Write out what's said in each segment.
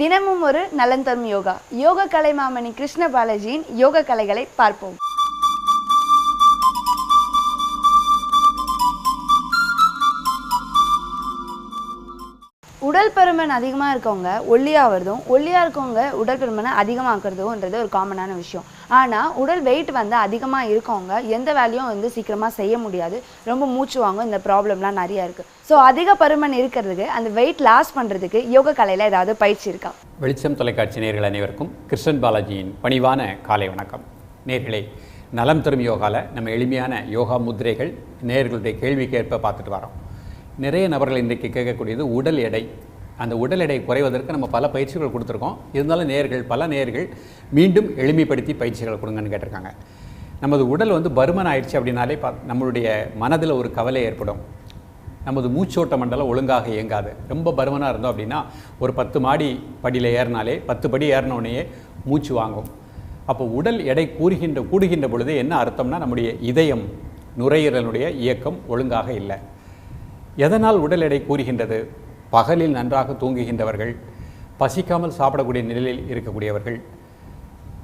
தினமும் ஒரு நலன் தரும் யோகா. யோக கலை மாமணி கிருஷ்ண பாலாஜியின் யோக கலைகளை பார்ப்போம். உடல் பருமன் அதிகமாக இருக்கவங்க ஒல்லியாக வருதும் ஒல்லியாக இருக்கவங்க உடல் பருமனை அதிகமாக்குறதுன்றது ஒரு காமனான விஷயம். ஆனால் உடல் வெயிட் வந்து அதிகமாக இருக்கவங்க எந்த வேலையும் வந்து சீக்கிரமாக செய்ய முடியாது. ரொம்ப மூச்சு வாங்கும் இந்த ப்ராப்ளம்லாம் நிறையா இருக்குது ஸோ அதிக பருமன் இருக்கிறதுக்கு அந்த வெயிட் லாஸ் பண்ணுறதுக்கு யோக கலையில் ஏதாவது பயிற்சி இருக்கா? வெளிச்சம் தொலைக்காட்சி நேர்கள் அனைவருக்கும் கிருஷ்ணன் பாலாஜியின் பணிவான காலை வணக்கம். நேர்களே நலம் தரும் யோகாவில் நம்ம எளிமையான யோகா முத்திரைகள் நேர்களுடைய கேள்விக்கேற்ப பார்த்துட்டு வரோம். நிறைய நபர்கள் இன்றைக்கு கேட்கக்கூடியது உடல் எடை அந்த உடல் எடை குறைவதற்கு நம்ம பல பயிற்சிகள் கொடுத்துருக்கோம். இருந்தாலும் நேர்கள் பல நேர்கள் மீண்டும் எளிமைப்படுத்தி பயிற்சிகள் கொடுங்கன்னு கேட்டிருக்காங்க. நமது உடல் வந்து பருமன் ஆயிடுச்சு அப்படின்னாலே பா நம்மளுடைய மனதில் ஒரு கவலை ஏற்படும். நமது மூச்சோட்ட மண்டலம் ஒழுங்காக இயங்காது. ரொம்ப பருமனாக இருந்தோம் அப்படின்னா ஒரு பத்து மாடி படியில் ஏறினாலே பத்து படி ஏறினோடனேயே மூச்சு வாங்கும். அப்போ உடல் எடை கூறுகின்ற கூடுகின்ற பொழுது என்ன அர்த்தம்னா நம்முடைய இதயம் நுரையீரலுடைய இயக்கம் ஒழுங்காக இல்லை. எதனால் உடல் எடை கூறுகின்றது? பகலில் நன்றாக தூங்குகின்றவர்கள் பசிக்காமல் சாப்பிடக்கூடிய நிலையில் இருக்கக்கூடியவர்கள்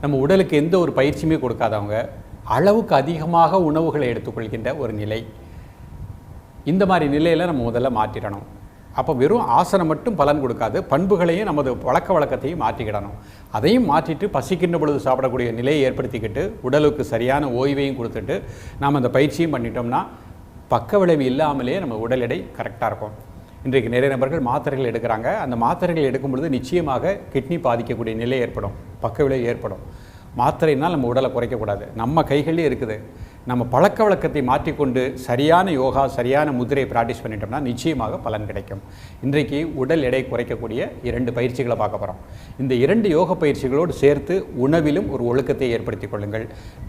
நம்ம உடலுக்கு எந்த ஒரு பயிற்சியுமே கொடுக்காதவங்க அளவுக்கு அதிகமாக உணவுகளை எடுத்துக்கொள்கின்ற ஒரு நிலை. இந்த மாதிரி நிலையில் நம்ம முதல்ல மாற்றிடணும். அப்போ வெறும் ஆசனம் மட்டும் பலன் கொடுக்காது பண்புகளையும் நமது பழக்க வழக்கத்தையும் மாற்றிக்கிடணும். அதையும் மாற்றிட்டு பசிக்கின்ற பொழுது சாப்பிடக்கூடிய நிலையை ஏற்படுத்திக்கிட்டு உடலுக்கு சரியான ஓய்வையும் கொடுத்துட்டு நாம் அந்த பயிற்சியும் பண்ணிட்டோம்னா பக்க விளைவு இல்லாமலே நம்ம உடல் எடை கரெக்டாக இருக்கும். இன்றைக்கு நிறைய நபர்கள் மாத்திரைகள் எடுக்கிறாங்க. அந்த மாத்திரைகள் எடுக்கும் பொழுது நிச்சயமாக கிட்னி பாதிக்கக்கூடிய நிலை ஏற்படும். பக்க விளைவு ஏற்படும். மாத்திரைனால் நம்ம உடலை குறைக்கக்கூடாது. நம்ம கைகளிலே இருக்குது. நம்ம பழக்க வழக்கத்தை மாற்றிக்கொண்டு சரியான யோகா சரியான முதிரையை ப்ராக்டிஸ் பண்ணிட்டோம்னா நிச்சயமாக பலன் கிடைக்கும். இன்றைக்கு உடல் எடை குறைக்கக்கூடிய இரண்டு பயிற்சிகளை பார்க்க போகிறோம் இந்த இரண்டு யோக பயிற்சிகளோடு சேர்த்து உணவிலும் ஒரு ஒழுக்கத்தை ஏற்படுத்திக் கொள்ளுங்கள்.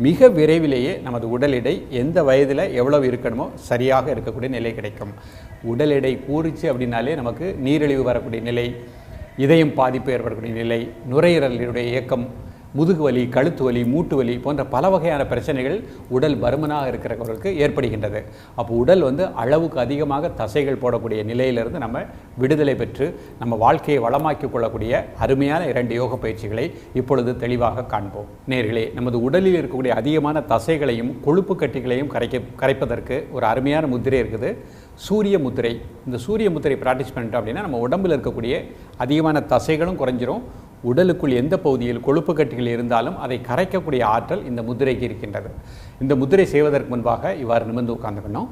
மிக விரைவிலேயே நமது உடல் எடை எந்த வயதில் எவ்வளவு இருக்கணுமோ சரியாக இருக்கக்கூடிய நிலை கிடைக்கும். உடல் எடை கூறிச்சு அப்படின்னாலே நமக்கு நீரிழிவு வரக்கூடிய நிலை இதயம் பாதிப்பு ஏற்படக்கூடிய நிலை நுரையீரலினுடைய இயக்கம் முதுகு வலி கழுத்து வலி மூட்டு வலி போன்ற பல வகையான பிரச்சனைகள் உடல் பருமனாக இருக்கிறவர்களுக்கு ஏற்படுகின்றது. அப்போ உடல் வந்து அளவுக்கு அதிகமாக தசைகள் போடக்கூடிய நிலையிலிருந்து நம்ம விடுதலை பெற்று நம்ம வாழ்க்கையை வளமாக்கிக் கொள்ளக்கூடிய அருமையான இரண்டு யோக பயிற்சிகளை இப்பொழுது தெளிவாக காண்போம். நேர்களே நமது உடலில் இருக்கக்கூடிய அதிகமான தசைகளையும் கொழுப்பு கட்டிகளையும் கரைக்க கரைப்பதற்கு ஒரு அருமையான முத்திரை இருக்குது. சூரிய முத்திரை. இந்த சூரிய முத்திரை ப்ராக்டிஸ் பண்ணிட்டோம் அப்படின்னா நம்ம உடம்பில் இருக்கக்கூடிய அதிகமான தசைகளும் குறைஞ்சிரும். உடலுக்குள் எந்த பகுதியில் கொழுப்பு கட்டிகள் இருந்தாலும் அதை கரைக்கக்கூடிய ஆற்றல் இந்த முதிரைக்கு இருக்கின்றது. இந்த முதிரை செய்வதற்கு முன்பாக இவ்வாறு நிமிர்ந்து உட்கார்ந்துக்கணும்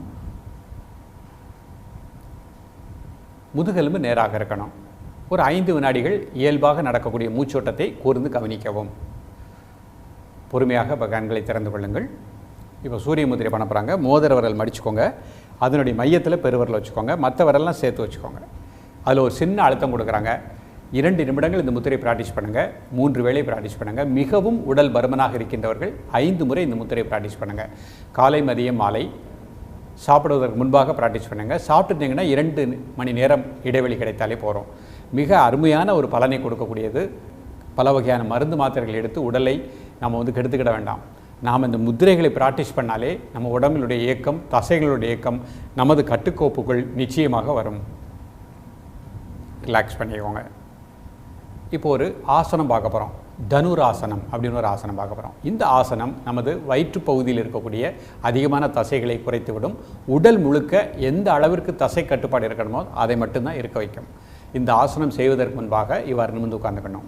முதுகெலும்பு நேராக இருக்கணும். ஒரு ஐந்து வினாடிகள் இயல்பாக நடக்கக்கூடிய மூச்சோட்டத்தை கூர்ந்து கவனிக்கவும். பொறுமையாக இப்போ கண்களை திறந்து கொள்ளுங்கள். இப்போ சூரிய முதிரை பண்ண போகிறாங்க மோதிர விரல் மடிச்சுக்கோங்க. அதனுடைய மையத்தில் பெருவரல் வச்சுக்கோங்க. மற்ற விரல்லாம் சேர்த்து வச்சுக்கோங்க. அதில் ஒரு சின்ன அழுத்தம் கொடுக்குறாங்க. இரண்டு நிமிடங்கள் இந்த முத்திரை ப்ராக்டிஸ் பண்ணுங்கள் மூன்று வேளை ப்ராக்டிஸ் பண்ணுங்கள் மிகவும் உடல் பருமனாக இருக்கின்றவர்கள் ஐந்து முறை இந்த முத்திரை ப்ராக்டிஸ் பண்ணுங்கள் காலை மதியம் மாலை சாப்பிடுவதற்கு முன்பாக ப்ராக்டிஸ் பண்ணுங்கள் சாப்பிட்டுட்டிங்கன்னா இரண்டு மணி நேரம் இடைவெளி கிடைத்தாலே போகிறோம் மிக அருமையான ஒரு பலனை கொடுக்கக்கூடியது. பல வகையான மருந்து மாத்திரைகள் எடுத்து உடலை நம்ம வந்து கெடுத்துக்கிட வேண்டாம். நாம் இந்த முத்திரைகளை ப்ராக்டிஸ் பண்ணாலே நம்ம உடம்பினுடைய இயக்கம் தசைகளுடைய இயக்கம் நமது கட்டுக்கோப்புகள் நிச்சயமாக வரும். ரிலாக்ஸ் பண்ணிக்கோங்க. இப்போ ஒரு ஆசனம் பார்க்க போகிறோம் தனுர் ஆசனம் அப்படின்னு ஒரு ஆசனம் பார்க்க போகிறோம் இந்த ஆசனம் நமது வயிற்று பகுதியில் இருக்கக்கூடிய அதிகமான தசைகளை குறைத்துவிடும். உடல் முழுக்க எந்த அளவிற்கு தசை கட்டுப்பாடு இருக்கணுமோ அதை மட்டும்தான் இருக்க வைக்கும். இந்த ஆசனம் செய்வதற்கு முன்பாக இவ்வாறு நிமிர்ந்து உட்கார்ந்துக்கணும்.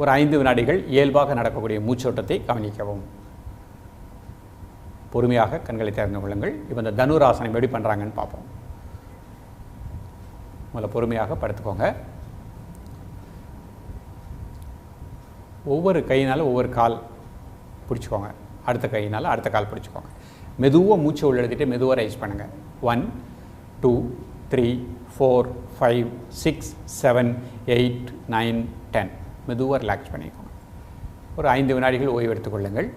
ஒரு ஐந்து வினாடிகள் இயல்பாக நடக்கக்கூடிய மூச்சோட்டத்தை கவனிக்கவும். பொறுமையாக கண்களை திறந்து கொள்ளுங்கள். இப்போ இந்த தனுர் ஆசனம் எப்படி பண்ணுறாங்கன்னு பார்ப்போம். முதல்ல பொறுமையாக படுத்துக்கோங்க. ஒவ்வொரு கையினாலும் ஒவ்வொரு கால் பிடிச்சிக்கோங்க. அடுத்த கையினால் அடுத்த கால் பிடிச்சிக்கோங்க. மெதுவாக மூச்சை உள்ள எழுதிட்டு மெதுவாக ரைஸ் பண்ணுங்கள் one two three four five six seven eight nine ten மெதுவாக ரிலாக்ஸ் பண்ணிக்கோங்க. ஒரு ஐந்து வினாடிகள் ஓய்வு எடுத்துக்கொள்ளுங்கள்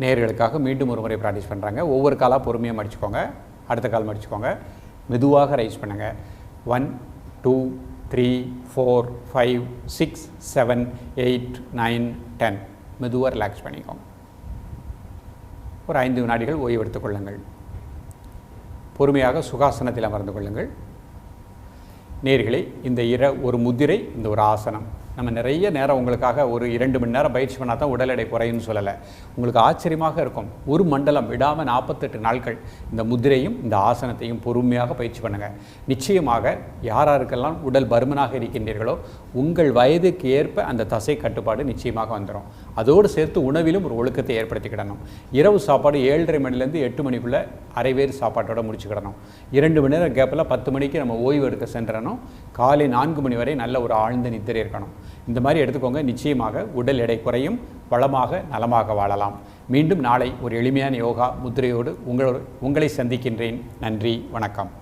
நேர்களுக்காக மீண்டும் ஒரு முறை ப்ராக்டிஸ் பண்ணுறாங்க ஒவ்வொரு காலாக பொறுமையாக மடிச்சுக்கோங்க. அடுத்த கால் மடிச்சுக்கோங்க. மெதுவாக ரைஸ் பண்ணுங்கள் one two three four five six seven eight nine ten மெதுவாக ரிலாக்ஸ் பண்ணிக்கோங்க. ஒரு ஐந்து வினாடிகள் ஓய்வு எடுத்துக் கொள்ளுங்கள். பொறுமையாக சுகாசனத்தில் அமர்ந்து கொள்ளுங்கள். நேர்களை இந்த இர ஒரு முதிரை இந்த ஒரு ஆசனம். நம்ம நிறைய நேரம் உங்களுக்காக ஒரு இரண்டு மணி நேரம் பயிற்சி பண்ணால் தான் உடல் எடை குறையும்னு சொல்லலை. உங்களுக்கு ஆச்சரியமாக இருக்கும். ஒரு மண்டலம் விடாமல் நாற்பத்தெட்டு நாட்கள் இந்த முதிரையும் இந்த ஆசனத்தையும் பொறுமையாக பயிற்சி பண்ணுங்கள் நிச்சயமாக யாராருக்கெல்லாம் உடல் பருமனாக இருக்கின்றீர்களோ உங்கள் வயதுக்கு ஏற்ப அந்த தசை கட்டுப்பாடு நிச்சயமாக வந்துடும் அதோடு சேர்த்து உணவிலும் ஒரு ஒழுக்கத்தை ஏற்படுத்திக்கிடணும் இரவு சாப்பாடு ஏழரை மணிலேருந்து எட்டு மணிக்குள்ளே அரைவேறு சாப்பாட்டோட முடிச்சுக்கிடணும் இரண்டு மணி நேரம் கேப்பில் பத்து மணிக்கு நம்ம ஓய்வு எடுக்க சென்றணும் காலை நான்கு மணி வரை நல்ல ஒரு ஆழ்ந்த நித்திரை இருக்கணும். இந்த மாதிரி எடுத்துக்கோங்க. நிச்சயமாக உடல் எடை குறையும். வளமாக நலமாக வாழலாம். மீண்டும் நாளை ஒரு எளிமையான யோகா முத்திரையோடு உங்களோடு உங்களை சந்திக்கின்றேன். நன்றி. வணக்கம்.